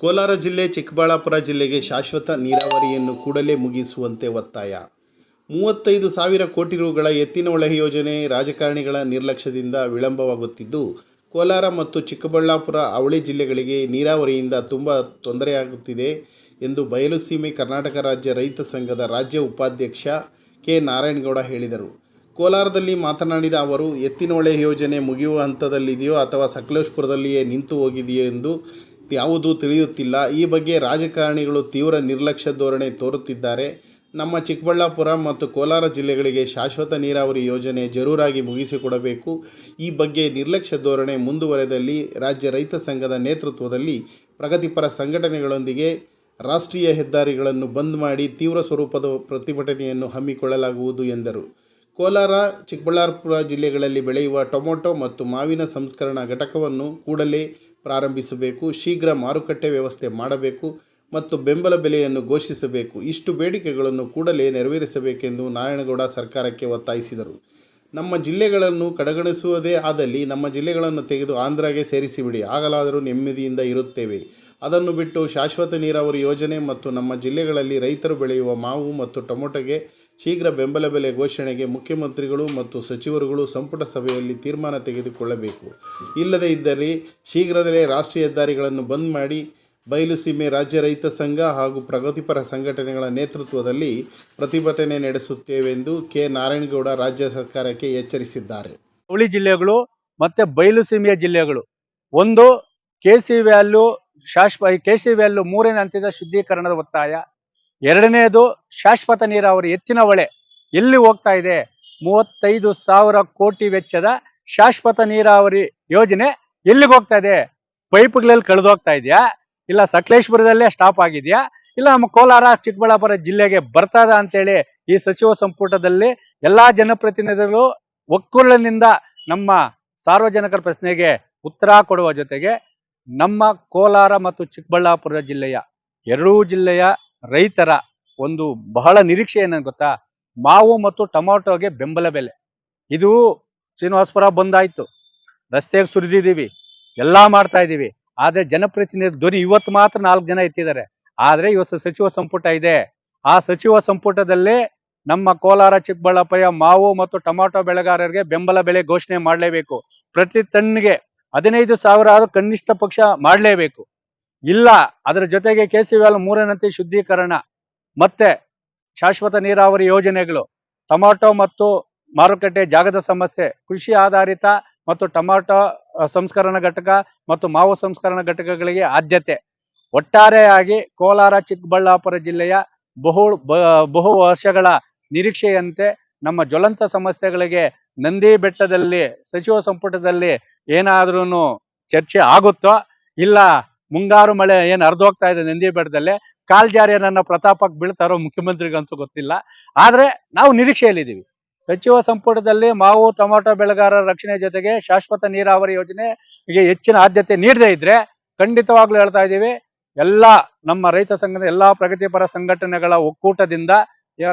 ಕೋಲಾರ ಜಿಲ್ಲೆ ಚಿಕ್ಕಬಳ್ಳಾಪುರ ಜಿಲ್ಲೆಗೆ ಶಾಶ್ವತ ನೀರಾವರಿಯನ್ನು ಕೂಡಲೇ ಮುಗಿಸುವಂತೆ ಒತ್ತಾಯ. ಮೂವತ್ತೈದು ಸಾವಿರ ಕೋಟಿ ರುಗಳ ಒಳಹೆ ಯೋಜನೆ ರಾಜಕಾರಣಿಗಳ ನಿರ್ಲಕ್ಷ್ಯದಿಂದ ವಿಳಂಬವಾಗುತ್ತಿದ್ದು, ಕೋಲಾರ ಮತ್ತು ಚಿಕ್ಕಬಳ್ಳಾಪುರ ಅವಳಿ ಜಿಲ್ಲೆಗಳಿಗೆ ನೀರಾವರಿಯಿಂದ ತುಂಬ ತೊಂದರೆಯಾಗುತ್ತಿದೆ ಎಂದು ಬಯಲುಸೀಮೆ ಕರ್ನಾಟಕ ರಾಜ್ಯ ರೈತ ಸಂಘದ ರಾಜ್ಯ ಉಪಾಧ್ಯಕ್ಷ ಕೆ. ನಾರಾಯಣಗೌಡ ಹೇಳಿದರು. ಕೋಲಾರದಲ್ಲಿ ಮಾತನಾಡಿದ ಅವರು ಎತ್ತಿನೊಳೆ ಯೋಜನೆ ಮುಗಿಯುವ ಹಂತದಲ್ಲಿದೆಯೋ ಅಥವಾ ಸಕಲೇಶ್ಪುರದಲ್ಲಿಯೇ ನಿಂತು ಹೋಗಿದೆಯೋ ಎಂದು ಯಾವುದೂ ತಿಳಿಯುತ್ತಿಲ್ಲ. ಈ ಬಗ್ಗೆ ರಾಜಕಾರಣಿಗಳು ತೀವ್ರ ನಿರ್ಲಕ್ಷ್ಯ ಧೋರಣೆ ತೋರುತ್ತಿದ್ದಾರೆ. ನಮ್ಮ ಚಿಕ್ಕಬಳ್ಳಾಪುರ ಮತ್ತು ಕೋಲಾರ ಜಿಲ್ಲೆಗಳಿಗೆ ಶಾಶ್ವತ ನೀರಾವರಿ ಯೋಜನೆ ಜರೂರಾಗಿ ಮುಗಿಸಿಕೊಡಬೇಕು. ಈ ಬಗ್ಗೆ ನಿರ್ಲಕ್ಷ್ಯ ಧೋರಣೆ ಮುಂದುವರೆದಲ್ಲಿ ರಾಜ್ಯ ರೈತ ಸಂಘದ ನೇತೃತ್ವದಲ್ಲಿ ಪ್ರಗತಿಪರ ಸಂಘಟನೆಗಳೊಂದಿಗೆ ರಾಷ್ಟ್ರೀಯ ಹೆದ್ದಾರಿಗಳನ್ನು ಬಂದ್ ಮಾಡಿ ತೀವ್ರ ಸ್ವರೂಪದ ಪ್ರತಿಭಟನೆಯನ್ನು ಹಮ್ಮಿಕೊಳ್ಳಲಾಗುವುದು ಎಂದರು. ಕೋಲಾರ, ಚಿಕ್ಕಬಳ್ಳಾಪುರ ಜಿಲ್ಲೆಗಳಲ್ಲಿ ಬೆಳೆಯುವ ಟೊಮೊಟೊ ಮತ್ತು ಮಾವಿನ ಸಂಸ್ಕರಣಾ ಘಟಕವನ್ನು ಕೂಡಲೇ ಪ್ರಾರಂಭಿಸಬೇಕು, ಶೀಘ್ರ ಮಾರುಕಟ್ಟೆ ವ್ಯವಸ್ಥೆ ಮಾಡಬೇಕು ಮತ್ತು ಬೆಂಬಲ ಬೆಲೆಯನ್ನು ಘೋಷಿಸಬೇಕು. ಇಷ್ಟು ಬೇಡಿಕೆಗಳನ್ನು ಕೂಡಲೇ ನೆರವೇರಿಸಬೇಕೆಂದು ನಾರಾಯಣಗೌಡ ಸರ್ಕಾರಕ್ಕೆ ಒತ್ತಾಯಿಸಿದರು. ನಮ್ಮ ಜಿಲ್ಲೆಗಳನ್ನು ಕಡೆಗಣಿಸುವುದೇ ಆದಲ್ಲಿ ನಮ್ಮ ಜಿಲ್ಲೆಗಳನ್ನು ತೆಗೆದು ಆಂಧ್ರಗೆ ಸೇರಿಸಿಬಿಡಿ, ಆಗಲಾದರೂ ನೆಮ್ಮದಿಯಿಂದ ಇರುತ್ತೇವೆ. ಅದನ್ನು ಬಿಟ್ಟು ಶಾಶ್ವತ ನೀರಾವರಿ ಯೋಜನೆ ಮತ್ತು ನಮ್ಮ ಜಿಲ್ಲೆಗಳಲ್ಲಿ ರೈತರು ಬೆಳೆಯುವ ಮಾವು ಮತ್ತು ಟೊಮೊಟೊಗೆ ಶೀಘ್ರ ಬೆಂಬಲ ಬೆಲೆ ಘೋಷಣೆಗೆ ಮುಖ್ಯಮಂತ್ರಿಗಳು ಮತ್ತು ಸಚಿವರುಗಳು ಸಂಪುಟ ಸಭೆಯಲ್ಲಿ ತೀರ್ಮಾನ ತೆಗೆದುಕೊಳ್ಳಬೇಕು. ಇಲ್ಲದೇ ಇದ್ದರೆ ಶೀಘ್ರದಲ್ಲೇ ರಾಷ್ಟ್ರೀಯ ಹೆದ್ದಾರಿಗಳನ್ನು ಬಂದ್ ಮಾಡಿ ಬಯಲುಸೀಮೆ ರಾಜ್ಯ ರೈತ ಸಂಘ ಹಾಗೂ ಪ್ರಗತಿಪರ ಸಂಘಟನೆಗಳ ನೇತೃತ್ವದಲ್ಲಿ ಪ್ರತಿಭಟನೆ ನಡೆಸುತ್ತೇವೆಂದು ಕೆ. ನಾರಾಯಣಗೌಡ ರಾಜ್ಯ ಸರ್ಕಾರಕ್ಕೆ ಎಚ್ಚರಿಸಿದ್ದಾರೆ. ಹುಳಿ ಜಿಲ್ಲೆಗಳು ಮತ್ತು ಬಯಲುಸೀಮೆಯ ಜಿಲ್ಲೆಗಳು. ಒಂದು ಕೆ ಸಿ ವ್ಯಾಲ್ಯೂ ಶಾಶ್ವ ಕೆ ಸಿ ವ್ಯಾಲ್ಯೂ ಮೂರನೇ ಹಂತದ ಶುದ್ಧೀಕರಣದ ಒತ್ತಾಯ. ಎರಡನೆಯದು ಶಾಶ್ವತ ನೀರಾವರಿ ಎತ್ತಿನ ಹೊಳೆ. ಎಲ್ಲಿ ಹೋಗ್ತಾ ಇದೆ? ಮೂವತ್ತೈದು ಸಾವಿರ ಕೋಟಿ ವೆಚ್ಚದ ಶಾಶ್ವತ ನೀರಾವರಿ ಯೋಜನೆ ಎಲ್ಲಿಗೆ ಹೋಗ್ತಾ ಇದೆ? ಪೈಪ್ಗಳಲ್ಲಿ ಕಳೆದೋಗ್ತಾ ಇದೆಯಾ? ಇಲ್ಲ ಸಕಲೇಶ್ಪುರದಲ್ಲೇ ಸ್ಟಾಪ್ ಆಗಿದೆಯಾ? ಇಲ್ಲ ನಮ್ಮ ಕೋಲಾರ, ಚಿಕ್ಕಬಳ್ಳಾಪುರ ಜಿಲ್ಲೆಗೆ ಬರ್ತದ ಅಂತೇಳಿ ಈ ಸಚಿವ ಸಂಪುಟದಲ್ಲಿ ಎಲ್ಲಾ ಜನಪ್ರತಿನಿಧಿಗಳು ಒಕ್ಕೂಲಿನಿಂದ ನಮ್ಮ ಸಾರ್ವಜನಿಕರ ಪ್ರಶ್ನೆಗೆ ಉತ್ತರ ಕೊಡುವ ಜೊತೆಗೆ ನಮ್ಮ ಕೋಲಾರ ಮತ್ತು ಚಿಕ್ಕಬಳ್ಳಾಪುರ ಜಿಲ್ಲೆಯ ಎರಡೂ ಜಿಲ್ಲೆಯ ರೈತರ ಒಂದು ಬಹಳ ನಿರೀಕ್ಷೆ ಏನಂತ ಗೊತ್ತಾ? ಮಾವು ಮತ್ತು ಟೊಮ್ಯಾಟೋಗೆ ಬೆಂಬಲ ಬೆಲೆ. ಇದು ಶ್ರೀನಿವಾಸಪುರ ಬಂದಾಯ್ತು. ರಸ್ತೆಗೆ ಸುರಿದಿದ್ದೀವಿ. ಎಲ್ಲಾ ಮಾಡ್ತಾ ಇದ್ದೀವಿ. ಆದ್ರೆ ಜನಪ್ರತಿನಿಧಿ ಧ್ವನಿ ಇವತ್ತು ಮಾತ್ರ ನಾಲ್ಕು ಜನ ಎತ್ತಿದ್ದಾರೆ. ಆದ್ರೆ ಇವತ್ತು ಸಚಿವ ಸಂಪುಟ ಇದೆ. ಆ ಸಚಿವ ಸಂಪುಟದಲ್ಲಿ ನಮ್ಮ ಕೋಲಾರ, ಚಿಕ್ಕಬಳ್ಳಾಪುರ ಮಾವು ಮತ್ತು ಟೊಮಾಟೊ ಬೆಳೆಗಾರರಿಗೆ ಬೆಂಬಲ ಬೆಲೆ ಘೋಷಣೆ ಮಾಡಲೇಬೇಕು. ಪ್ರತಿ ಟನ್ಗೆ ಹದಿನೈದು ಸಾವಿರ ಕನಿಷ್ಠ ಪಕ್ಷ ಮಾಡಲೇಬೇಕು. ಇಲ್ಲ. ಅದರ ಜೊತೆಗೆ ಕೆ ಸಿ ವ್ಯಾಲ್ ಮೂರನಂತೆ ಶುದ್ಧೀಕರಣ. ಮತ್ತೆ ಶಾಶ್ವತ ನೀರಾವರಿ ಯೋಜನೆಗಳು. ಟೊಮಾಟೊ ಮತ್ತು ಮಾರುಕಟ್ಟೆ ಜಾಗದ ಸಮಸ್ಯೆ, ಕೃಷಿ ಆಧಾರಿತ ಮತ್ತು ಟೊಮಾಟೊ ಸಂಸ್ಕರಣ ಘಟಕ ಮತ್ತು ಮಾವು ಸಂಸ್ಕರಣ ಘಟಕಗಳಿಗೆ ಆದ್ಯತೆ. ಒಟ್ಟಾರೆಯಾಗಿ ಕೋಲಾರ, ಚಿಕ್ಕಬಳ್ಳಾಪುರ ಜಿಲ್ಲೆಯ ಬಹು ಬಹು ವರ್ಷಗಳ ನಿರೀಕ್ಷೆಯಂತೆ ನಮ್ಮ ಜ್ವಲಂತ ಸಮಸ್ಯೆಗಳಿಗೆ ನಂದಿ ಬೆಟ್ಟದಲ್ಲಿ, ಸಚಿವ ಸಂಪುಟದಲ್ಲಿ ಏನಾದ್ರೂ ಚರ್ಚೆ ಆಗುತ್ತೋ ಇಲ್ಲ ಮುಂಗಾರು ಮಳೆ ಏನು ಹರಿದೋಗ್ತಾ ಇದೆ ನಂದಿ ಬೆಟ್ಟದಲ್ಲಿ ಕಾಲ್ಜಾರಿ ನನ್ನ ಪ್ರತಾಪಕ್ಕೆ ಬೀಳ್ತಾರೋ ಮುಖ್ಯಮಂತ್ರಿಗಂತೂ ಗೊತ್ತಿಲ್ಲ. ಆದರೆ ನಾವು ನಿರೀಕ್ಷೆಯಲ್ಲಿದ್ದೀವಿ. ಸಚಿವ ಸಂಪುಟದಲ್ಲಿ ಮಾವು, ಟೊಮಾಟೊ ಬೆಳೆಗಾರರ ರಕ್ಷಣೆ ಜೊತೆಗೆ ಶಾಶ್ವತ ನೀರಾವರಿ ಯೋಜನೆಗೆ ಹೆಚ್ಚಿನ ಆದ್ಯತೆ ನೀಡದೇ ಇದ್ರೆ ಖಂಡಿತವಾಗ್ಲೂ ಹೇಳ್ತಾ ಇದ್ದೀವಿ, ಎಲ್ಲ ನಮ್ಮ ರೈತ ಸಂಘದ, ಎಲ್ಲ ಪ್ರಗತಿಪರ ಸಂಘಟನೆಗಳ ಒಕ್ಕೂಟದಿಂದ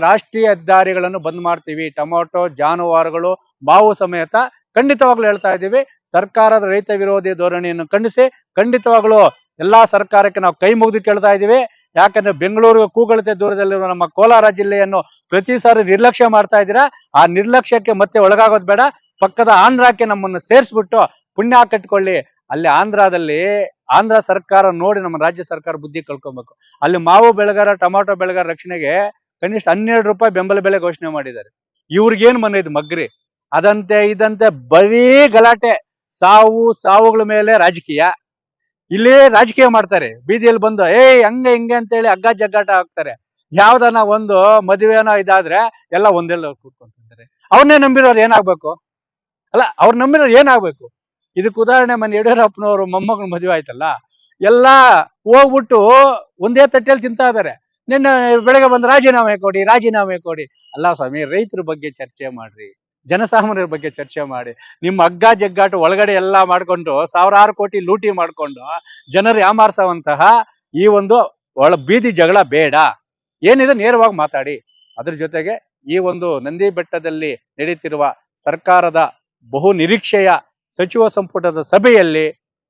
ರಾಷ್ಟ್ರೀಯ ಹೆದ್ದಾರಿಗಳನ್ನು ಬಂದ್ ಮಾಡ್ತೀವಿ. ಟೊಮಾಟೊ, ಜಾನುವಾರುಗಳು, ಮಾವು ಸಮೇತ ಖಂಡಿತವಾಗ್ಲೂ ಹೇಳ್ತಾ ಇದ್ದೀವಿ, ಸರ್ಕಾರದ ರೈತ ವಿರೋಧಿ ಧೋರಣೆಯನ್ನು ಖಂಡಿಸಿ, ಖಂಡಿತವಾಗ್ಲೂ ಎಲ್ಲಾ ಸರ್ಕಾರಕ್ಕೆ ನಾವು ಕೈ ಮುಗಿದು ಕೇಳ್ತಾ ಇದ್ದೀವಿ. ಯಾಕಂದ್ರೆ ಬೆಂಗಳೂರಿಗೆ ಕೂಗಳತೆ ದೂರದಲ್ಲಿರುವ ನಮ್ಮ ಕೋಲಾರ ಜಿಲ್ಲೆಯನ್ನು ಪ್ರತಿ ಸಾರಿ ನಿರ್ಲಕ್ಷ್ಯ ಮಾಡ್ತಾ ಇದ್ದೀರಾ? ಆ ನಿರ್ಲಕ್ಷ್ಯಕ್ಕೆ ಮತ್ತೆ ಒಳಗಾಗೋದು ಬೇಡ. ಪಕ್ಕದ ಆಂಧ್ರಕ್ಕೆ ನಮ್ಮನ್ನು ಸೇರಿಸ್ಬಿಟ್ಟು ಪುಣ್ಯ ಕಟ್ಕೊಳ್ಳಿ. ಅಲ್ಲಿ ಆಂಧ್ರದಲ್ಲಿ ಆಂಧ್ರ ಸರ್ಕಾರ ನೋಡಿ ನಮ್ಮ ರಾಜ್ಯ ಸರ್ಕಾರ ಬುದ್ಧಿ ಕಳ್ಕೊಬೇಕು. ಅಲ್ಲಿ ಮಾವು ಬೆಳೆಗಾರ, ಟೊಮಾಟೊ ಬೆಳೆಗಾರ ರಕ್ಷಣೆಗೆ ಕನಿಷ್ಠ ಹನ್ನೆರಡು ರೂಪಾಯಿ ಬೆಂಬಲ ಬೆಲೆ ಘೋಷಣೆ ಮಾಡಿದ್ದಾರೆ. ಇವ್ರಿಗೇನ್ ಮನೆ ಇದು ಮಗ್ರಿ? ಅದಂತೆ, ಇದಂತೆ ಬರೀ ಗಲಾಟೆ. ಸಾವು, ಸಾವುಗಳ ಮೇಲೆ ರಾಜಕೀಯ. ಇಲ್ಲೇ ರಾಜಕೀಯ ಮಾಡ್ತಾರೆ. ಬೀದಿಯಲ್ಲಿ ಬಂದು, ಏಯ್, ಹಂಗೆ, ಹಿಂಗೆ ಅಂತೇಳಿ ಹಗ್ಗ ಜಗ್ಗಾಟ ಹಾಕ್ತಾರೆ. ಯಾವ್ದನ ಒಂದು ಮದುವೆನೋ ಇದಾದ್ರೆ ಎಲ್ಲ ಒಂದೆಲ್ಲ ಕೂತ್ಕೊಂತಿದ್ದಾರೆ ಅವ್ರನ್ನೇ ನಂಬಿರೋರು ಏನಾಗ್ಬೇಕು? ಅಲ್ಲ, ಅವ್ರು ನಂಬಿರೋರು ಏನಾಗ್ಬೇಕು? ಇದಕ್ಕೆ ಉದಾಹರಣೆ ಮನೆ ಯಡಿಯೂರಪ್ಪನವರು ಮೊಮ್ಮಗಳ ಮದುವೆ ಆಯ್ತಲ್ಲ, ಎಲ್ಲ ಹೋಗ್ಬಿಟ್ಟು ಒಂದೇ ತಟ್ಟೆಯಲ್ಲಿ ತಿಂತಾ ಇದಾರೆ. ನಿನ್ನ ಬೆಳಗ್ಗೆ ಬಂದು ರಾಜೀನಾಮೆ ಕೊಡಿ ರಾಜೀನಾಮೆ ಕೊಡಿ. ಅಲ್ಲ ಸ್ವಾಮಿ, ರೈತರ ಬಗ್ಗೆ ಚರ್ಚೆ ಮಾಡ್ರಿ. ಜನಸಾಮಾನ್ಯರ ಬಗ್ಗೆ ಚರ್ಚೆ ಮಾಡಿ, ನಿಮ್ಮ ಹಗ್ಗ ಜಗ್ಗಾಟ ಒಳಗಡೆ ಎಲ್ಲ ಮಾಡ್ಕೊಂಡು ಸಾವಿರಾರು ಕೋಟಿ ಲೂಟಿ ಮಾಡ್ಕೊಂಡು ಜನರು ಯಾಮಾರ್ಸವಂತಹ ಈ ಒಂದು ಒಳ ಬೀದಿ ಜಗಳ ಬೇಡ. ಏನಿದೆ ನೇರವಾಗಿ ಮಾತಾಡಿ. ಅದ್ರ ಜೊತೆಗೆ ಈ ಒಂದು ನಂದಿ ಬೆಟ್ಟದಲ್ಲಿ ನಡೀತಿರುವ ಸರ್ಕಾರದ ಬಹು ನಿರೀಕ್ಷೆಯ ಸಚಿವ ಸಂಪುಟದ ಸಭೆಯಲ್ಲಿ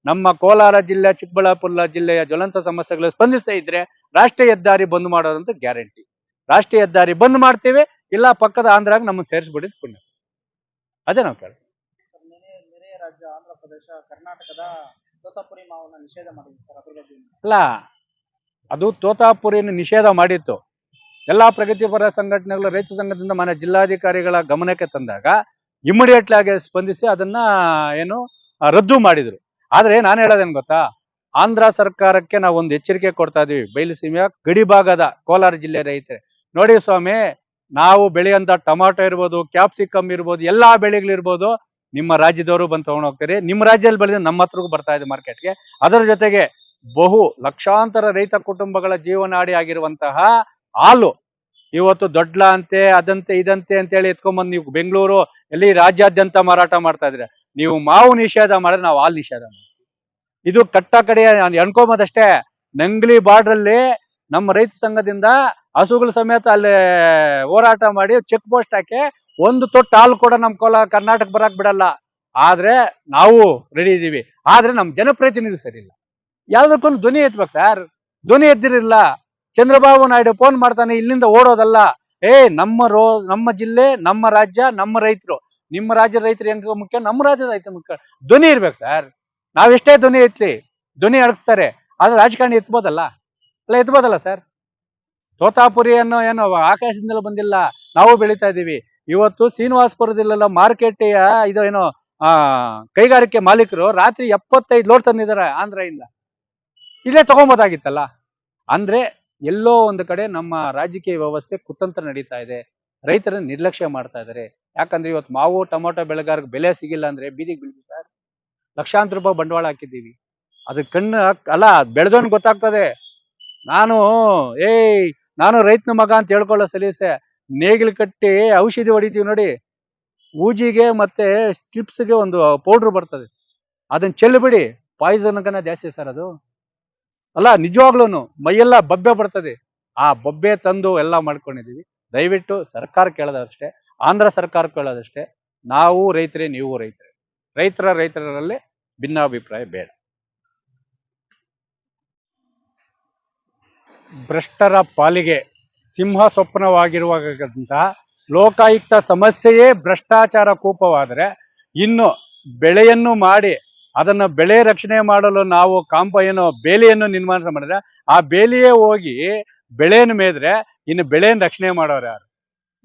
ನಮ್ಮ ಕೋಲಾರ ಜಿಲ್ಲೆ, ಚಿಕ್ಕಬಳ್ಳಾಪುರ ಜಿಲ್ಲೆಯ ಜ್ವಲಂತ ಸಮಸ್ಯೆಗಳು ಸ್ಪಂದಿಸ್ತಾ ಇದ್ರೆ ರಾಷ್ಟ್ರೀಯ ಹೆದ್ದಾರಿ ಬಂದ್ ಮಾಡೋದಂತ ಗ್ಯಾರಂಟಿ. ರಾಷ್ಟ್ರೀಯ ಹೆದ್ದಾರಿ ಬಂದ್ ಮಾಡ್ತೀವಿ, ಇಲ್ಲ ಪಕ್ಕದ ಆಂಧ್ರಾಗ ನಮ್ಮನ್ನು ಸೇರಿಸ್ಬಿಡಿದ್ ಪುಣ್ಯ. ಅದೇ ನಾವು ಕೇಳಿ ನೆರೆ ನೆರೆಯ ರಾಜ್ಯ ಆಂಧ್ರ ಪ್ರದೇಶ ಕರ್ನಾಟಕದ ತೋತಾಪುರಿ ಮಾವನ್ನ ನಿಷೇಧ ಮಾಡಿದ್ರು ಸರ್ ಅದ್ರ ಬಗ್ಗೆ. ಅಲ್ಲ ಅದು ತೋತಾಪುರಿಯನ್ನು ನಿಷೇಧ ಮಾಡಿತ್ತು. ಎಲ್ಲಾ ಪ್ರಗತಿಪರ ಸಂಘಟನೆಗಳು ರೈತ ಸಂಘದಿಂದ ಮನೆ ಜಿಲ್ಲಾಧಿಕಾರಿಗಳ ಗಮನಕ್ಕೆ ತಂದಾಗ ಇಮಿಡಿಯೇಟ್ಲಿ ಆಗಿ ಸ್ಪಂದಿಸಿ ಅದನ್ನ ಏನು ಆ, ರದ್ದು ಮಾಡಿದ್ರು. ಆದ್ರೆ ನಾನು ಹೇಳೋದೇನ್ ಗೊತ್ತಾ? ಆಂಧ್ರ ಸರ್ಕಾರಕ್ಕೆ ನಾವು ಒಂದು ಎಚ್ಚರಿಕೆ ಕೊಡ್ತಾ ಇದೀವಿ. ಬಯಲುಸೀಮೆಯ ಗಡಿ ಭಾಗದ ಕೋಲಾರ ಜಿಲ್ಲೆ ರೈತರೆ. ನೋಡಿ ಸ್ವಾಮಿ ನಾವು ಬೆಳೆಯಂತ ಟೊಮಾಟೊ ಇರ್ಬೋದು, ಕ್ಯಾಪ್ಸಿಕಮ್ ಇರ್ಬೋದು, ಎಲ್ಲಾ ಬೆಳೆಗಳಿರ್ಬೋದು, ನಿಮ್ಮ ರಾಜ್ಯದವರು ಬಂದು ತಗೊಂಡು ಹೋಗ್ತಾರೆ. ನಿಮ್ಮ ರಾಜ್ಯದಲ್ಲಿ ಬೆಳೆದ ನಮ್ಮ ಹತ್ರಗೂ ಬರ್ತಾ ಇದೆ ಮಾರ್ಕೆಟ್ಗೆ ಅದರ ಜೊತೆಗೆ ಬಹು ಲಕ್ಷಾಂತರ ರೈತ ಕುಟುಂಬಗಳ ಜೀವನಾಡಿ ಆಗಿರುವಂತಹ ಹಾಲು. ಇವತ್ತು ದೊಡ್ಲ ಅಂತೆ ಅದಂತೆ, ಇದಂತೆ ಅಂತೇಳಿ ಎತ್ಕೊಂಡ್ಬಂದು ನೀವು ಬೆಂಗಳೂರು ಎಲ್ಲಿ ರಾಜ್ಯಾದ್ಯಂತ ಮಾರಾಟ ಮಾಡ್ತಾ ಇದ್ರೆ, ನೀವು ಮಾವು ನಿಷೇಧ ಮಾಡಿದ್ರೆ ನಾವು ಹಾಲು ನಿಷೇಧ ಮಾಡ್ತೀವಿ. ಇದು ಕಟ್ಟ ಕಡೆಯ, ನಾನು ಅನ್ಕೊಂಬದಷ್ಟೇ ನಂಗ್ಲಿ ಬಾರ್ಡ್ರಲ್ಲಿ ನಮ್ಮ ರೈತ ಸಂಘದಿಂದ ಹಸುಗಳ ಸಮೇತ ಅಲ್ಲಿ ಹೋರಾಟ ಮಾಡಿ ಚೆಕ್ ಪೋಸ್ಟ್ ಹಾಕಿ ಒಂದು ತೊಟ್ಟು ಹಾಲು ಕೂಡ ನಮ್ಮ ಕೋಲ ಕರ್ನಾಟಕ ಬರಕ್ ಬಿಡಲ್ಲ. ಆದ್ರೆ ನಾವು ರೆಡಿ ಇದೀವಿ. ಆದ್ರೆ ನಮ್ಮ ಜನಪ್ರತಿನಿಧಿ ಸರಿ ಇಲ್ಲ. ಯಾವ್ದಕ್ಕೊಂದು ಧ್ವನಿ ಎತ್ಬೇಕು ಸರ್ ಧ್ವನಿ ಎದ್ದಿರಲಿಲ್ಲ. ಚಂದ್ರಬಾಬು ನಾಯ್ಡು ಫೋನ್ ಮಾಡ್ತಾನೆ, ಇಲ್ಲಿಂದ ಓಡೋದಲ್ಲ. ಏ, ನಮ್ಮ ರೋ, ನಮ್ಮ ಜಿಲ್ಲೆ, ನಮ್ಮ ರಾಜ್ಯ, ನಮ್ಮ ರೈತರು. ನಿಮ್ಮ ರಾಜ್ಯದ ರೈತರು ಹೆಂಗ ಮುಖ್ಯ? ನಮ್ಮ ರಾಜ್ಯದ ರೈತ ಮುಖ್ಯ. ಧ್ವನಿ ಇರ್ಬೇಕು ಸರ್ ನಾವೆಷ್ಟೇ ಧ್ವನಿ ಎತ್ತಲಿ ಧ್ವನಿ ಅಡಗಿಸ್ತಾರೆ ಆದ್ರೆ ರಾಜಕಾರಣಿ ಎತ್ಬೋದಲ್ಲ? ಅಲ್ಲ, ಎತ್ಬೋದಲ್ಲ ಸರ್ ತೋತಾಪುರಿ ಅನ್ನೋ ಏನು ಆಕಾಶದಿಂದಲೂ ಬಂದಿಲ್ಲ. ನಾವು ಬೆಳೀತಾ ಇದ್ದೀವಿ. ಇವತ್ತು ಶ್ರೀನಿವಾಸಪುರದಲ್ಲೆಲ್ಲ ಮಾರ್ಕೆಟಿಯ ಇದು ಏನೋ, ಆ, ಕೈಗಾರಿಕೆ ಮಾಲೀಕರು ರಾತ್ರಿ ಎಪ್ಪತ್ತೈದು ಲೋಡ್ ತಂದಿದ್ದಾರೆ ಆಂಧ್ರದಿಂದ. ಇಲ್ಲೇ ತಗೊಂಬೋದಾಗಿತ್ತಲ್ಲ? ಅಂದ್ರೆ ಎಲ್ಲೋ ಒಂದು ಕಡೆ ನಮ್ಮ ರಾಜಕೀಯ ವ್ಯವಸ್ಥೆ ಕುತಂತ್ರ ನಡೀತಾ ಇದೆ. ರೈತರನ್ನ ನಿರ್ಲಕ್ಷ್ಯ ಮಾಡ್ತಾ ಇದ್ದಾರೆ. ಯಾಕಂದ್ರೆ ಇವತ್ತು ಮಾವು, ಟೊಮೊಟೊ ಬೆಳೆಗಾರರಿಗೆ ಬೆಲೆ ಸಿಗಿಲ್ಲ ಅಂದ್ರೆ ಬೀದಿಗೆ ಬೀಳ್ತಿದ್ದಾರೆ ಲಕ್ಷಾಂತರ ರೂಪಾಯಿ ಬಂಡವಾಳ ಹಾಕಿದ್ದೀವಿ. ಅದು ಕಣ್ಣು ಅಲ್ಲ ಬೆಳೆದವನ್ ಗೊತ್ತಾಗ್ತದೆ. ನಾನು, ಏಯ್ ನಾನು ರೈತನ ಮಗ ಅಂತ ಹೇಳ್ಕೊಳ್ಳೋ ಸಲೀಸೆ, ನೇಗಿಲು ಕಟ್ಟಿ ಔಷಧಿ ಹೊಡಿತೀವಿ ನೋಡಿ, ಊಜಿಗೆ ಮತ್ತೆ ಸ್ಟ್ರಿಪ್ಸ್ಗೆ ಒಂದು ಪೌಡ್ರ್ ಬರ್ತದೆ. ಅದನ್ನ ಚೆಲ್ಲಬಿಡಿ ಪಾಯ್ಸನ್ ಕನ್ನ ಜಾಸ್ತಿ ಸರ್ ಅದು. ಅಲ್ಲ ನಿಜವಾಗ್ಲೂ ಮೈಯೆಲ್ಲ ಬಬ್ಬೆ ಬರ್ತದೆ. ಆ ಬೊಬ್ಬೆ ತಂದು ಎಲ್ಲ ಮಾಡ್ಕೊಂಡಿದೀವಿ ದಯವಿಟ್ಟು ಸರ್ಕಾರ ಕೇಳೋದಷ್ಟೇ, ಆಂಧ್ರ ಸರ್ಕಾರ ಕೇಳೋದಷ್ಟೇ, ನಾವು ರೈತರೇ, ನೀವು ರೈತರೇ. ರೈತರ, ರೈತರಲ್ಲಿ ಭಿನ್ನಾಭಿಪ್ರಾಯ ಬೇಡ. ಭ್ರಷ್ಟರ ಪಾಲಿಗೆ ಸಿಂಹ ಸ್ವಪ್ನವಾಗಿರುವಂತಹ ಲೋಕಾಯುಕ್ತ ಸಮಸ್ಯೆಯೇ ಭ್ರಷ್ಟಾಚಾರ ಕೂಪವಾದರೆ ಇನ್ನು ಬೆಳೆಯನ್ನು ಮಾಡಿ ಅದನ್ನು ಬೆಳೆ ರಕ್ಷಣೆ ಮಾಡಲು ನಾವು ಕಾಂಪ ಏನು ಬೇಲಿಯನ್ನು ನಿರ್ಮಾಣ ಮಾಡಿದ್ರೆ ಆ ಬೇಲಿಯೇ ಹೋಗಿ ಬೆಳೆಯನ್ನು ಮೇದ್ರೆ ಇನ್ನು ಬೆಳೆಯನ್ನು ರಕ್ಷಣೆ ಮಾಡೋರು ಯಾರು?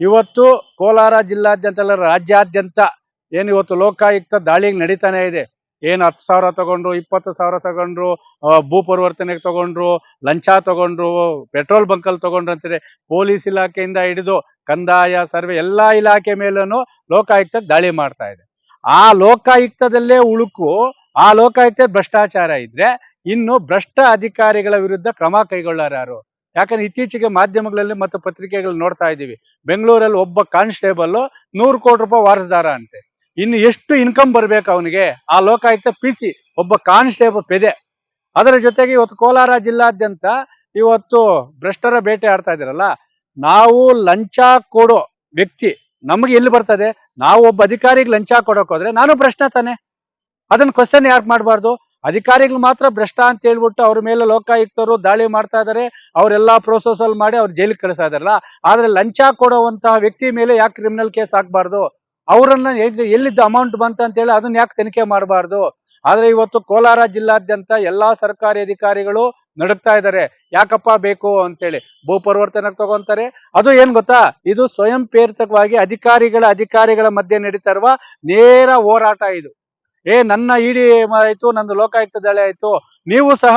ಇವತ್ತು ಕೋಲಾರ ಜಿಲ್ಲಾದ್ಯಂತ ಅಲ್ಲ ರಾಜ್ಯಾದ್ಯಂತ ಏನು ಇವತ್ತು ಲೋಕಾಯುಕ್ತ ದಾಳಿಗೆ ನಡೀತಾನೆ ಇದೆ. ಏನು ಹತ್ತು ಸಾವಿರ ತಗೊಂಡ್ರು, ಇಪ್ಪತ್ತು ಸಾವಿರ ತಗೊಂಡ್ರು ಭೂ ಪರಿವರ್ತನೆಗೆ ತಗೊಂಡ್ರು, ಲಂಚ ತಗೊಂಡ್ರು, ಪೆಟ್ರೋಲ್ ಬಂಕಲ್ಲಿ ತಗೊಂಡ್ರು ಅಂತಾರೆ ಪೊಲೀಸ್ ಇಲಾಖೆಯಿಂದ ಹಿಡಿದು ಕಂದಾಯ, ಸರ್ವೆ ಎಲ್ಲಾ ಇಲಾಖೆ ಮೇಲೂ ಲೋಕಾಯುಕ್ತ ದಾಳಿ ಮಾಡ್ತಾ ಇದೆ. ಆ ಲೋಕಾಯುಕ್ತದಲ್ಲೇ ಉಳುಕು, ಆ ಲೋಕಾಯುಕ್ತ ಭ್ರಷ್ಟಾಚಾರ ಇದ್ರೆ ಇನ್ನು ಭ್ರಷ್ಟ ಅಧಿಕಾರಿಗಳ ವಿರುದ್ಧ ಕ್ರಮ ಕೈಗೊಳ್ಳಾರ ಯಾಕಂದ್ರೆ ಇತ್ತೀಚೆಗೆ ಮಾಧ್ಯಮಗಳಲ್ಲಿ ಮತ್ತು ಪತ್ರಿಕೆಗಳು ನೋಡ್ತಾ ಇದ್ದೀವಿ. ಬೆಂಗಳೂರಲ್ಲಿ ಒಬ್ಬ ಕಾನ್ಸ್ಟೇಬಲ್ ನೂರು ಕೋಟಿ ರೂಪಾಯಿ ವಾರಸ್ದಾರ ಅಂತೆ. ಇನ್ನು ಎಷ್ಟು ಇನ್ಕಮ್ ಬರ್ಬೇಕು ಅವನಿಗೆ? ಆ ಲೋಕಾಯುಕ್ತ ಪಿ ಸಿ ಒಬ್ಬ ಕಾನ್ಸ್ಟೇಬಲ್ ಪೆದೆ. ಅದರ ಜೊತೆಗೆ ಇವತ್ತು ಕೋಲಾರ ಜಿಲ್ಲಾದ್ಯಂತ ಇವತ್ತು ಭ್ರಷ್ಟರ ಬೇಟೆ ಆಡ್ತಾ ಇದ್ದೀರಲ್ಲ, ನಾವು ಲಂಚ ಕೊಡೋ ವ್ಯಕ್ತಿ ನಮಗೆ ಎಲ್ಲಿ ಬರ್ತದೆ? ನಾವು ಒಬ್ಬ ಅಧಿಕಾರಿಗೆ ಲಂಚ ಕೊಡೋಕೆ ಹೋದ್ರೆ ನಾನು ಭ್ರಷ್ಟ ತಾನೆ. ಅದನ್ನ ಕ್ವಶನ್ ಯಾಕೆ ಮಾಡಬಾರ್ದು? ಅಧಿಕಾರಿಗಳು ಮಾತ್ರ ಭ್ರಷ್ಟ ಅಂತ ಹೇಳ್ಬಿಟ್ಟು ಅವ್ರ ಮೇಲೆ ಲೋಕಾಯುಕ್ತರು ದಾಳಿ ಮಾಡ್ತಾ ಇದಾರೆ ಅವರೆಲ್ಲಾ ಪ್ರೋಸೆಸ್ ಅಲ್ಲಿ ಮಾಡಿ ಅವ್ರು ಜೈಲಿಗೆ ಕಳಿಸ್ತಾ ಇದಾರಲ್ಲ ಆದ್ರೆ ಲಂಚ ಕೊಡುವಂತಹ ವ್ಯಕ್ತಿ ಮೇಲೆ ಯಾಕೆ ಕ್ರಿಮಿನಲ್ ಕೇಸ್ ಹಾಕ್ಬಾರ್ದು? ಅವರನ್ನ ಎಲ್ಲಿದ್ದ ಅಮೌಂಟ್ ಬಂತ ಅಂತ ಹೇಳಿ ಅದನ್ನ ಯಾಕೆ ತನಿಖೆ ಮಾಡಬಾರ್ದು? ಆದ್ರೆ ಇವತ್ತು ಕೋಲಾರ ಜಿಲ್ಲಾದ್ಯಂತ ಎಲ್ಲಾ ಸರ್ಕಾರಿ ಅಧಿಕಾರಿಗಳು ನಡುಕ್ತಾ ಇದ್ದಾರೆ ಯಾಕಪ್ಪ ಬೇಕು ಅಂತೇಳಿ. ಭೂ ಪರಿವರ್ತನೆಗೆ ತಗೊಂತಾರೆ. ಅದು ಏನ್ ಗೊತ್ತಾ? ಇದು ಸ್ವಯಂ ಪ್ರೇರಿತವಾಗಿ ಅಧಿಕಾರಿಗಳ ಅಧಿಕಾರಿಗಳ ಮಧ್ಯೆ ನಡೀತಾ ಇರುವ ನೇರ ಹೋರಾಟ ಇದು. ಏ, ನನ್ನ ಇಡಿ ಆಯ್ತು ನನ್ನ ಲೋಕಾಯುಕ್ತ ದಾಳಿ ಆಯ್ತು. ನೀವು ಸಹ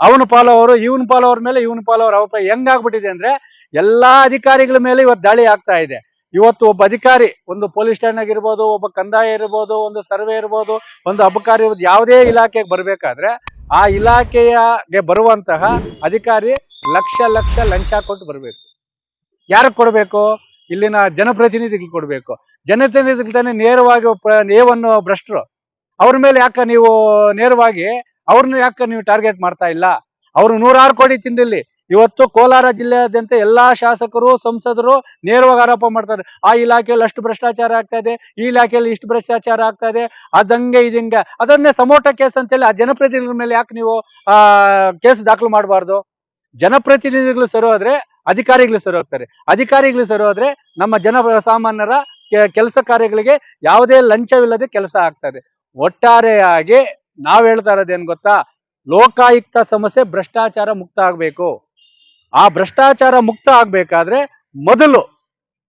ಅವನು ಪಾಲವರು ಇವನ್ ಪಾಲವರ ಮೇಲೆ, ಇವನ್ ಪಾಲವ್ರ ಅವಪ್ಪ ಹೆಂಗಾಗ್ಬಿಟ್ಟಿದೆ ಅಂದ್ರೆ ಎಲ್ಲಾ ಅಧಿಕಾರಿಗಳ ಮೇಲೆ ಇವತ್ತು ದಾಳಿ ಆಗ್ತಾ ಇದೆ. ಇವತ್ತು ಒಬ್ಬ ಅಧಿಕಾರಿ, ಒಂದು ಪೊಲೀಸ್ ಸ್ಟೇಷನ್ ಆಗಿರ್ಬೋದು ಒಬ್ಬ ಕಂದಾಯ ಇರ್ಬೋದು, ಒಂದು ಸರ್ವೆ ಇರ್ಬೋದು, ಒಂದು ಅಬಕಾರಿ ಯಾವುದೇ ಇಲಾಖೆಗೆ ಬರಬೇಕಾದ್ರೆ ಆ ಇಲಾಖೆಯಗೆ ಬರುವಂತಹ ಅಧಿಕಾರಿ ಲಕ್ಷ ಲಕ್ಷ ಲಂಚ ಕೊಟ್ಟು ಬರಬೇಕು. ಯಾರಿಗೆ ಕೊಡಬೇಕು? ಇಲ್ಲಿನ ಜನಪ್ರತಿನಿಧಿಗಳು ಕೊಡಬೇಕು. ಜನಪ್ರತಿನಿಧಿಗಳು ತಾನೇ ನೇರವಾಗಿ ನೇವನ್ನು ಭ್ರಷ್ಟರು. ಅವ್ರ ಮೇಲೆ ಯಾಕೆ ನೀವು ನೇರವಾಗಿ, ಅವ್ರನ್ನ ಯಾಕೆ ನೀವು ಟಾರ್ಗೆಟ್ ಮಾಡ್ತಾ ಇಲ್ಲ? ಅವರು ನೂರಾರು ಕೋಟಿ ತಿಂದಿಲ್ಲಿ. ಇವತ್ತು ಕೋಲಾರ ಜಿಲ್ಲೆಯಾದ್ಯಂತ ಎಲ್ಲಾ ಶಾಸಕರು, ಸಂಸದರು ನೇರವಾಗಿ ಆರೋಪ ಮಾಡ್ತಾರೆ. ಆ ಇಲಾಖೆಯಲ್ಲಿ ಅಷ್ಟು ಭ್ರಷ್ಟಾಚಾರ ಆಗ್ತಾ ಇದೆ, ಈ ಇಲಾಖೆಯಲ್ಲಿ ಇಷ್ಟು ಭ್ರಷ್ಟಾಚಾರ ಆಗ್ತಾ ಇದೆ, ಅದಂಗೆ ಇದಂಗೆ. ಅದನ್ನೇ ಸಮೋಟ ಕೇಸ್ ಅಂತೇಳಿ ಆ ಜನಪ್ರತಿನಿಧಿಗಳ ಮೇಲೆ ಯಾಕೆ ನೀವು, ಆ, ಕೇಸ್ ದಾಖಲು ಮಾಡಬಾರ್ದು? ಜನಪ್ರತಿನಿಧಿಗಳು ಸರಿ ಹೋದ್ರೆ ಅಧಿಕಾರಿಗಳು ಸರಿ ಹೋಗ್ತಾರೆ. ಅಧಿಕಾರಿಗಳು ಸರಿ ಹೋದ್ರೆ ನಮ್ಮ ಜನ ಸಾಮಾನ್ಯರ ಕೆಲಸ ಕಾರ್ಯಗಳಿಗೆ ಯಾವುದೇ ಲಂಚವಿಲ್ಲದೆ ಕೆಲಸ ಆಗ್ತದೆ ಒಟ್ಟಾರೆಯಾಗಿ ನಾವ್ ಹೇಳ್ತಾ ಇರೋದೇನ್ ಗೊತ್ತಾ? ಲೋಕಾಯುಕ್ತ ಸಮಸ್ಯೆ ಭ್ರಷ್ಟಾಚಾರ ಮುಕ್ತ ಆಗ್ಬೇಕು. ಆ ಭ್ರಷ್ಟಾಚಾರ ಮುಕ್ತ ಆಗ್ಬೇಕಾದ್ರೆ ಮೊದಲು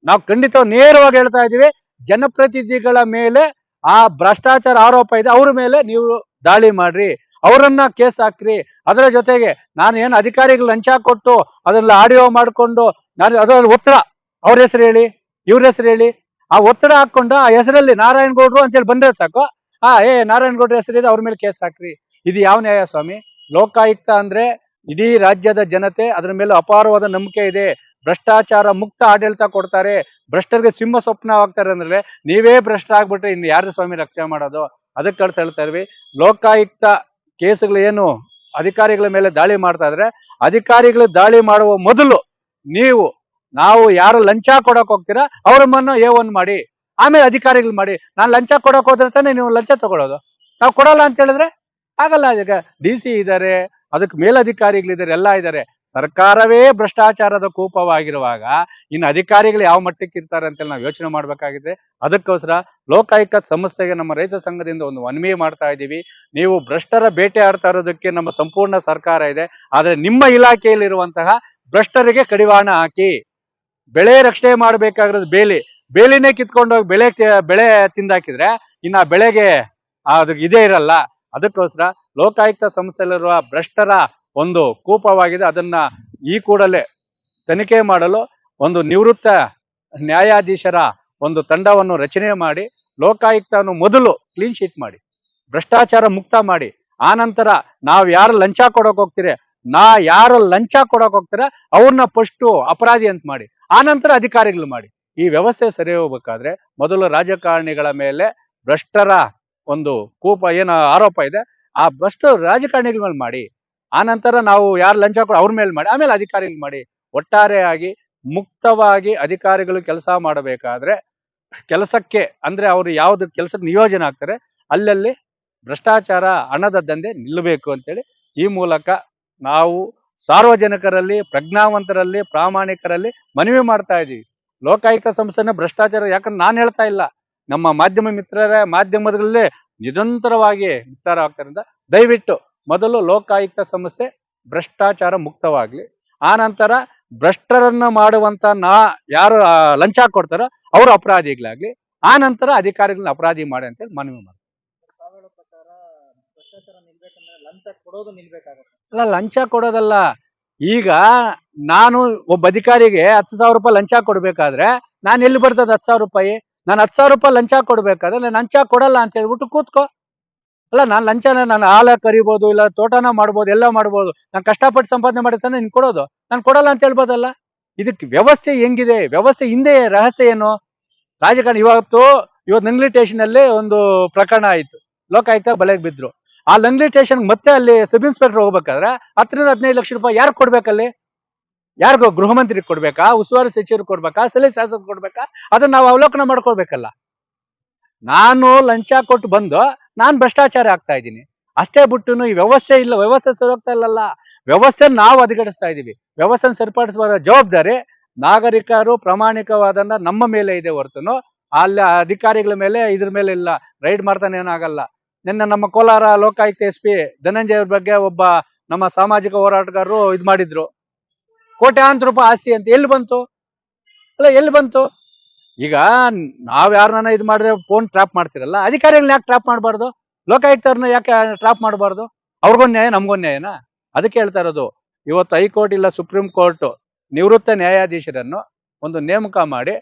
ನಾವು ಖಂಡಿತ ನೇರವಾಗಿ ಹೇಳ್ತಾ ಇದ್ದೀವಿ, ಜನಪ್ರತಿನಿಧಿಗಳ ಮೇಲೆ ಆ ಭ್ರಷ್ಟಾಚಾರ ಆರೋಪ ಇದೆ, ಅವ್ರ ಮೇಲೆ ನೀವು ದಾಳಿ ಮಾಡ್ರಿ, ಅವರನ್ನ ಕೇಸ್ ಹಾಕ್ರಿ, ಅದರ ಜೊತೆಗೆ ನಾನು ಏನು ಅಧಿಕಾರಿಗಳು ಲಂಚ ಕೊಟ್ಟು ಅದನ್ನ ಆಡಿಯೋ ಮಾಡಿಕೊಂಡು ನಾನು ಅದರ ಒತ್ತಡ, ಅವ್ರ ಹೆಸರು ಹೇಳಿ, ಇವ್ರ ಹೆಸರು ಹೇಳಿ, ಆ ಒತ್ತಡ ಹಾಕೊಂಡು ಆ ಹೆಸರಲ್ಲಿ ನಾರಾಯಣಗೌಡರು ಅಂತೇಳಿ ಬಂದ್ರೆ ಸಾಕು, ಆ, ಏ ನಾರಾಯಣಗೌಡ್ರ ಹೆಸರಿದೆ ಅವ್ರ ಮೇಲೆ ಕೇಸ್ ಹಾಕ್ರಿ, ಇದು ಯಾವ ನ್ಯಾಯ ಸ್ವಾಮಿ? ಲೋಕಾಯುಕ್ತ ಅಂದ್ರೆ ಇಡೀ ರಾಜ್ಯದ ಜನತೆ ಅದರ ಮೇಲೆ ಅಪಾರವಾದ ನಂಬಿಕೆ ಇದೆ. ಭ್ರಷ್ಟಾಚಾರ ಮುಕ್ತ ಆಡಳಿತ ಕೊಡ್ತಾರೆ. ಭ್ರಷ್ಟರಿಗೆ ಸಿಂಹ ಸ್ವಪ್ನ ಆಗ್ತಾರೆ ಅಂದ್ರೆ ನೀವೇ ಭ್ರಷ್ಟ ಆಗ್ಬಿಟ್ರೆ ಇನ್ನು ಯಾರು ಸ್ವಾಮಿ ರಕ್ಷಣೆ ಮಾಡೋದು? ಅದಕ್ಕೆ ಅಂತ ಹೇಳ್ತಾ ಇರ್ವಿ ಲೋಕಾಯುಕ್ತ ಕೇಸುಗಳು ಏನು ಅಧಿಕಾರಿಗಳ ಮೇಲೆ ದಾಳಿ ಮಾಡ್ತಾ ಇದ್ರೆ ಅಧಿಕಾರಿಗಳು ದಾಳಿ ಮಾಡುವ ಮೊದಲು ನೀವು, ನಾವು ಯಾರು ಲಂಚ ಕೊಡಕ್ ಹೋಗ್ತೀರಾ ಮನ್ನು ಎ ಒನ್ ಮಾಡಿ. ಆಮೇಲೆ ಅಧಿಕಾರಿಗಳು ಮಾಡಿ. ನಾನು ಲಂಚ ಕೊಡಕ್ ಹೋದ್ರೆ ತಾನೇ ನೀವು ಲಂಚ ತಗೊಳ್ಳೋದು? ನಾವು ಕೊಡಲ್ಲ ಅಂತ ಹೇಳಿದ್ರೆ ಆಗಲ್ಲ. ಈಗ ಡಿ ಸಿ ಇದ್ದಾರೆ ಅದಕ್ಕೆ ಮೇಲಧಿಕಾರಿಗಳಿದ್ದಾರೆ, ಎಲ್ಲ ಇದ್ದಾರೆ. ಸರ್ಕಾರವೇ ಭ್ರಷ್ಟಾಚಾರದ ಕೂಪವಾಗಿರುವಾಗ ಇನ್ನು ಅಧಿಕಾರಿಗಳು ಯಾವ ಮಟ್ಟಕ್ಕೆ ಇರ್ತಾರೆ ಅಂತೇಳಿ ನಾವು ಯೋಚನೆ ಮಾಡಬೇಕಾಗಿದೆ. ಅದಕ್ಕೋಸ್ಕರ ಲೋಕಾಯುಕ್ತ ಸಂಸ್ಥೆಗೆ ನಮ್ಮ ರೈತ ಸಂಘದಿಂದ ಒಂದು ಮನವಿ ಮಾಡ್ತಾ ಇದ್ದೀವಿ. ನೀವು ಭ್ರಷ್ಟರ ಬೇಟೆ ಆಡ್ತಾ ಇರೋದಕ್ಕೆ ನಮ್ಮ ಸಂಪೂರ್ಣ ಸರ್ಕಾರ ಇದೆ. ಆದರೆ ನಿಮ್ಮ ಇಲಾಖೆಯಲ್ಲಿರುವಂತಹ ಭ್ರಷ್ಟರಿಗೆ ಕಡಿವಾಣ ಹಾಕಿ, ಬೆಳೆ ರಕ್ಷಣೆ ಮಾಡಬೇಕಾಗಿರೋದು ಬೇಲಿ, ಬೇಲಿನೇ ಕಿತ್ಕೊಂಡೋಗಿ ಬೆಳೆ ಬೆಳೆ ತಿಂದಾಕಿದ್ರೆ ಇನ್ನು ಬೆಳೆಗೆ ಅದು ಇದೇ ಇರಲ್ಲ. ಅದಕ್ಕೋಸ್ಕರ ಲೋಕಾಯುಕ್ತ ಸಂಸ್ಥೆಯಲ್ಲಿರುವ ಭ್ರಷ್ಟರ ಒಂದು ಕೂಪವಾಗಿದೆ. ಅದನ್ನ ಈ ಕೂಡಲೇ ತನಿಖೆ ಮಾಡಲು ಒಂದು ನಿವೃತ್ತ ನ್ಯಾಯಾಧೀಶರ ಒಂದು ತಂಡವನ್ನು ರಚನೆ ಮಾಡಿ ಲೋಕಾಯುಕ್ತವನ್ನು ಮೊದಲು ಕ್ಲೀನ್ ಶೀಟ್ ಮಾಡಿ, ಭ್ರಷ್ಟಾಚಾರ ಮುಕ್ತ ಮಾಡಿ, ಆ ನಂತರ ನಾವು ಯಾರು ಲಂಚ ಕೊಡೋಕೆ ಹೋಗ್ತೀರಿ, ನಾ ಯಾರು ಲಂಚ ಕೊಡೋಕೆ ಹೋಗ್ತೀರ ಅವ್ರನ್ನ ಫಸ್ಟು ಅಪರಾಧಿ ಅಂತ ಮಾಡಿ, ಆ ನಂತರ ಅಧಿಕಾರಿಗಳು ಮಾಡಿ. ಈ ವ್ಯವಸ್ಥೆ ಸರಿ ಹೋಗ್ಬೇಕಾದ್ರೆ ಮೊದಲು ರಾಜಕಾರಣಿಗಳ ಮೇಲೆ ಭ್ರಷ್ಟರ ಒಂದು ಕೂಪ ಏನು ಆರೋಪ ಇದೆ ಆ ಬಸ್ ರಾಜಕಾರಣಿಗಳ ಮೇಲೆ ಮಾಡಿ, ಆ ನಂತರ ನಾವು ಯಾರು ಲಂಚ ಕೊಡ, ಅವ್ರ ಮೇಲೆ ಮಾಡಿ, ಆಮೇಲೆ ಅಧಿಕಾರಿಗಳು ಮಾಡಿ ಒಟ್ಟಾರೆಯಾಗಿ ಮುಕ್ತವಾಗಿ ಅಧಿಕಾರಿಗಳು ಕೆಲಸ ಮಾಡಬೇಕಾದ್ರೆ ಕೆಲಸಕ್ಕೆ ಅಂದ್ರೆ ಅವರು ಯಾವ್ದು ಕೆಲಸಕ್ಕೆ ನಿಯೋಜನೆ ಆಗ್ತಾರೆ, ಅಲ್ಲಲ್ಲಿ ಭ್ರಷ್ಟಾಚಾರ ಹಣದ ದಂಧೆ ನಿಲ್ಲಬೇಕು ಅಂತೇಳಿ ಈ ಮೂಲಕ ನಾವು ಸಾರ್ವಜನಿಕರಲ್ಲಿ, ಪ್ರಜ್ಞಾವಂತರಲ್ಲಿ, ಪ್ರಾಮಾಣಿಕರಲ್ಲಿ ಮನವಿ ಮಾಡ್ತಾ ಇದೀವಿ ಲೋಕಾಯುಕ್ತ ಸಂಸ್ಥೆನ ಭ್ರಷ್ಟಾಚಾರ ಯಾಕಂದ್ರೆ ನಾನು ಹೇಳ್ತಾ ಇಲ್ಲ. ನಮ್ಮ ಮಾಧ್ಯಮ ಮಿತ್ರರ, ಮಾಧ್ಯಮದಲ್ಲೇ ನಿರಂತರವಾಗಿ ವಿಸ್ತಾರ ಆಗ್ತಾರಿಂದ ದಯವಿಟ್ಟು ಮೊದಲು ಲೋಕಾಯುಕ್ತ ಸಮಸ್ಯೆ ಭ್ರಷ್ಟಾಚಾರ ಮುಕ್ತವಾಗ್ಲಿ. ಆ ನಂತರ ಭ್ರಷ್ಟರನ್ನ ಮಾಡುವಂತ ನಾ ಯಾರು ಲಂಚ ಕೊಡ್ತಾರೋ ಅವರು ಅಪರಾಧಿಗಳಾಗ್ಲಿ ಆ ನಂತರ ಅಧಿಕಾರಿಗಳನ್ನ ಅಪರಾಧಿ ಮಾಡಿ ಅಂತೇಳಿ ಮನವಿ ಮಾಡಿ ಅಲ್ಲ ಲಂಚ ಕೊಡೋದಲ್ಲ. ಈಗ ನಾನು ಒಬ್ಬ ಅಧಿಕಾರಿಗೆ ಹತ್ತು ಸಾವಿರ ರೂಪಾಯಿ ಲಂಚ ಕೊಡ್ಬೇಕಾದ್ರೆ ನಾನು ಎಲ್ಲಿ ಬರ್ತದೆ ಹತ್ತು ಸಾವಿರ ರೂಪಾಯಿ? ನಾನು ಹತ್ತು ಸಾವಿರ ರೂಪಾಯಿ ಲಂಚ ಕೊಡ್ಬೇಕಾದ್ರೆ ನಾನು ಲಂಚ ಕೊಡಲ್ಲ ಅಂತ ಹೇಳ್ಬಿಟ್ಟು ಕೂತ್ಕೋ. ಅಲ್ಲ, ನಾನು ಲಂಚನ ನಾನು ಹಾಲ ಕರಿಬೋದು, ಇಲ್ಲ ತೋಟನ ಮಾಡ್ಬೋದು, ಎಲ್ಲ ಮಾಡ್ಬೋದು. ನಾನು ಕಷ್ಟಪಟ್ಟು ಸಂಪಾದನೆ ಮಾಡಿರ್ತಾನೆ ನಿನ್ ಕೊಡೋದು. ನಾನು ಕೊಡಲ್ಲ ಅಂತ ಹೇಳ್ಬೋದಲ್ಲ? ಇದಕ್ಕೆ ವ್ಯವಸ್ಥೆ ಹೆಂಗಿದೆ? ವ್ಯವಸ್ಥೆ ಹಿಂದೆ ರಹಸ್ಯ ಏನು? ರಾಜಕಾರಣ ಇವತ್ತು ಇವತ್ತು ನಂಗ್ಲಿ ಸ್ಟೇಷನ್ ಅಲ್ಲಿ ಒಂದು ಪ್ರಕರಣ ಆಯ್ತು. ಲೋಕಾಯುಕ್ತ ಬಲೆಗೆ ಬಿದ್ರು. ಆ ಲಂಗ್ಲಿ ಸ್ಟೇಷನ್ ಮತ್ತೆ ಅಲ್ಲಿ ಸಬ್ ಇನ್ಸ್ಪೆಕ್ಟರ್ ಹೋಗ್ಬೇಕಾದ್ರೆ ಹತ್ತರಿಂದ ಹದಿನೈದು ಲಕ್ಷ ರೂಪಾಯಿ ಯಾರು ಕೊಡ್ಬೇಕಲ್ಲಿ? ಯಾರಿಗೋ ಗೃಹ ಮಂತ್ರಿಗೆ ಕೊಡ್ಬೇಕಾ, ಉಸ್ತುವಾರಿ ಸಚಿವರು ಕೊಡ್ಬೇಕಾ, ಸಲಹೆ ಶಾಸಕ ಕೊಡ್ಬೇಕಾ? ಅದನ್ನ ನಾವು ಅವಲೋಕನ ಮಾಡ್ಕೊಳ್ಬೇಕಲ್ಲ. ನಾನು ಲಂಚ ಕೊಟ್ಟು ಬಂದು ನಾನು ಭ್ರಷ್ಟಾಚಾರ ಆಗ್ತಾ ಇದ್ದೀನಿ. ಅಷ್ಟೇ ಬಿಟ್ಟು ಈ ವ್ಯವಸ್ಥೆ ಇಲ್ಲ, ವ್ಯವಸ್ಥೆ ಸರೋಗ್ತಾ ಇಲ್ಲಲ್ಲ. ವ್ಯವಸ್ಥೆ ನಾವು ಅಧಿಗಡಿಸ್ತಾ ಇದ್ದೀವಿ. ವ್ಯವಸ್ಥೆ ಸರಿಪಡಿಸುವ ಜವಾಬ್ದಾರಿ ನಾಗರಿಕರು ಪ್ರಾಮಾಣಿಕವಾದನ್ನ ನಮ್ಮ ಮೇಲೆ ಇದೆ ಹೊರತುನು. ಅಲ್ಲಿ ಅಧಿಕಾರಿಗಳ ಮೇಲೆ, ಇದ್ರ ಮೇಲೆ ಇಲ್ಲ. ರೈಡ್ ಮಾಡ್ತಾನೆ ಏನಾಗಲ್ಲ ನಿನ್ನೆ ನಮ್ಮ ಕೋಲಾರ ಲೋಕಾಯುಕ್ತ ಎಸ್ ಪಿ ಧನಂಜಯ ಅವ್ರ ಬಗ್ಗೆ ಒಬ್ಬ ನಮ್ಮ ಸಾಮಾಜಿಕ ಹೋರಾಟಗಾರರು ಇದ್ ಮಾಡಿದ್ರು. ಕೋಟ್ಯಾಂತರ ರೂಪಾಯಿ ಆಸ್ತಿ ಅಂತ ಎಲ್ಲಿ ಬಂತು? ಅಲ್ಲ, ಎಲ್ಲಿ ಬಂತು? ಈಗ ನಾವ್ ಯಾರನ್ನ ಇದು ಮಾಡಿದ್ರೆ ಫೋನ್ ಟ್ರಾಪ್ ಮಾಡ್ತಿರಲ್ಲ, ಅಧಿಕಾರಿಗಳನ್ನ ಯಾಕೆ ಟ್ರಾಪ್ ಮಾಡಬಾರ್ದು? ಲೋಕಾಯುಕ್ತರನ್ನ ಯಾಕೆ ಟ್ರಾಪ್ ಮಾಡಬಾರ್ದು? ಅವ್ರಿಗೊಂದು ನ್ಯಾಯ ನಮ್ಗೊಂದು ನ್ಯಾಯನಾ? ಅದಕ್ಕೆ ಹೇಳ್ತಾ ಇರೋದು, ಇವತ್ತು ಹೈಕೋರ್ಟ್ ಇಲ್ಲ ಸುಪ್ರೀಂ ಕೋರ್ಟ್ ನಿವೃತ್ತ ನ್ಯಾಯಾಧೀಶರನ್ನು ಒಂದು ನೇಮಕ ಮಾಡಿ